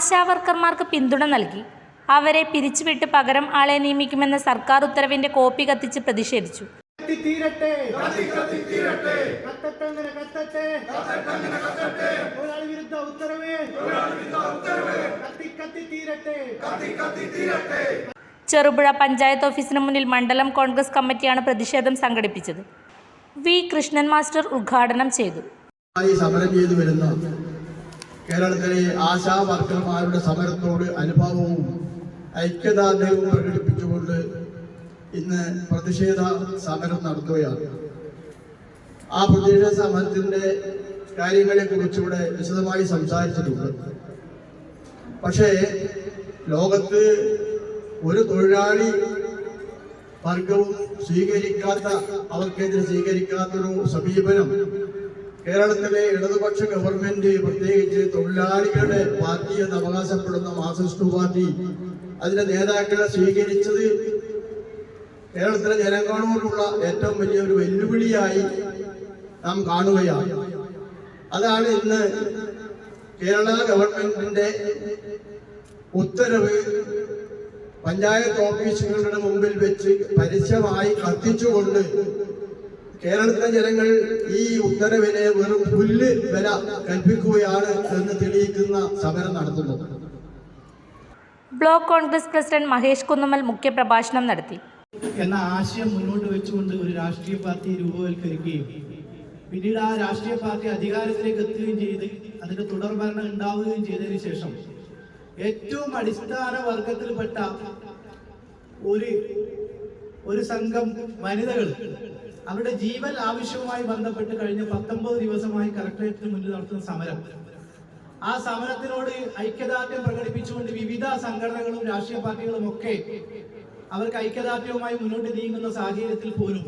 ആശാവർക്കർമാർക്ക് പിന്തുണ നൽകി. അവരെ പിരിച്ചുവിട്ട് പകരം ആളെ നിയമിക്കുമെന്ന സർക്കാർ ഉത്തരവിന്റെ കോപ്പി കത്തിച്ച് പ്രതിഷേധിച്ചു. ചെറുപുഴ പഞ്ചായത്ത് ഓഫീസിന് മുന്നിൽ മണ്ഡലം കോൺഗ്രസ് കമ്മിറ്റിയാണ് പ്രതിഷേധം സംഘടിപ്പിച്ചത്. വി കൃഷ്ണൻ മാസ്റ്റർ ഉദ്ഘാടനം ചെയ്തു. ആയി സമരം ചെയ്തു വരുന്ന കേരളത്തിലെ ആശാ വർക്കർമാരുടെ സമരത്തോട് അനുഭവവും ഐക്യദാർഢ്യവും പ്രകടിപ്പിച്ചുകൊണ്ട് ഇന്ന് പ്രതിഷേധ സമരം നടത്തുകയാണ്. ആ പ്രതിഷേധ സമരത്തിന്റെ കാര്യങ്ങളെ കുറിച്ചിവിടെ വിശദമായി സംസാരിച്ചിട്ടുണ്ട്. പക്ഷേ ലോകത്ത് ഒരു തൊഴിലാളി വർഗവും സ്വീകരിക്കാത്ത അവർക്കെതിരെ സ്വീകരിക്കാത്തൊരു സമീപനം കേരളത്തിലെ ഇടതുപക്ഷ ഗവൺമെന്റ് പ്രത്യേകിച്ച് തൊഴിലാളികളുടെ പാർട്ടി എന്ന് അവകാശപ്പെടുന്ന മാർക്സിസ്റ്റ് പാർട്ടി അതിന്റെ നേതാക്കളെ സ്വീകരിച്ചത് കേരളത്തിലെ ജനങ്ങളോടുള്ള ഏറ്റവും വലിയ ഒരു വെല്ലുവിളിയായി നാം കാണുകയാണ്. അതാണ് ഇന്ന് കേരള ഗവൺമെന്റിന്റെ ഉത്തരവ്. പഞ്ചായത്ത് ഓഫീസുകളുടെ മുമ്പിൽ വെച്ച് പരസ്യമായി കത്തിച്ചുകൊണ്ട് കേരളത്തിലെ ജനങ്ങൾ ഈ ഉത്തരവിനെ വെറും പുല്ല് വില കൽപ്പിക്കുകയാണ് എന്ന് തെളിയിക്കുന്ന സമരം നടത്തുന്നത് block Congress president Mahesh Kunnummal മുഖ്യപ്രഭാഷണം നടത്തി. എന്ന ആശയം മുന്നോട്ട് വെച്ചുകൊണ്ട് ഒരു രാഷ്ട്രീയ പാർട്ടി രൂപവൽക്കരിക്കുകയും പിന്നീട് ആ രാഷ്ട്രീയ പാർട്ടി അധികാരത്തിലേക്ക് എത്തുകയും ചെയ്ത് അതിന്റെ തുടർഭരണം ഉണ്ടാവുകയും ചെയ്തതിനു ശേഷം ഏറ്റവും അടിസ്ഥാന വർഗത്തിൽപ്പെട്ട ഒരു ഒരു സംഘം വനിതകൾ അവരുടെ ജീവൻ ആവശ്യവുമായി ബന്ധപ്പെട്ട് കഴിഞ്ഞ പത്തൊമ്പത് ദിവസമായി കലക്ടറേറ്റിന് മുന്നിൽ നടത്തുന്ന സമരം. ആ സമരത്തിനോട് ഐക്യദാർഢ്യം പ്രകടിപ്പിച്ചുകൊണ്ട് വിവിധ സംഘടനകളും രാഷ്ട്രീയ പാർട്ടികളും ഒക്കെ അവർക്ക് ഐക്യദാർഢ്യവുമായി മുന്നോട്ട് നീങ്ങുന്ന സാഹചര്യത്തിൽ പോലും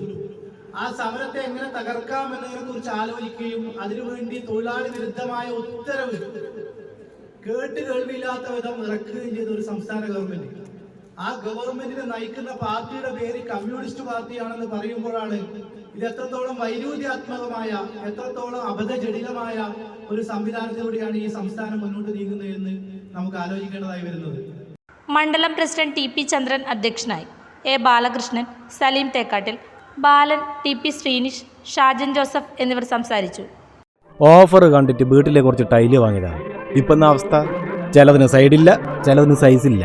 ആ സമരത്തെ എങ്ങനെ തകർക്കാം എന്നതിനെ കുറിച്ച് ആലോചിക്കുകയും അതിനുവേണ്ടി തൊഴിലാളി വിരുദ്ധമായ ഉത്തരവ് കേട്ട് കേൾവിയില്ലാത്ത വിധം ഇറക്കുകയും ചെയ്ത ഒരു സംസ്ഥാന ഗവൺമെന്റ് ആ ഗവൺമെന്റിനെ നയിക്കുന്ന പാർട്ടിയുടെ പേര് കമ്മ്യൂണിസ്റ്റ് പാർട്ടിയാണെന്ന് പറയുമ്പോഴാണ് ഇത് എത്രത്തോളം വൈരുദ്ധ്യാത്മകമായ എത്രത്തോളം അബദ്ധജടിലമായ ഒരു സംവിധാനത്തിലൂടെയാണ് ഈ സംസ്ഥാനം മുന്നോട്ട് നീങ്ങുന്നത് എന്ന് നമുക്ക് ആലോചിക്കേണ്ടതായി വരുന്നത്. മണ്ഡലം പ്രസിഡന്റ് ടി പി ചന്ദ്രൻ അധ്യക്ഷനായി. A Balakrishnan Saleem Thekkattil Balan T P Sreenish Shajan Joseph എന്നിവർ സംസാരിച്ചു. ഓഫർ കണ്ടിട്ട് വീട്ടിലെ കുറച്ച് ടൈൽ വാങ്ങിയതാണ്. ഇപ്പം എന്നാ അവസ്ഥ? ചിലതിന് സൈഡില്ല ചിലതിന് സൈസില്ല.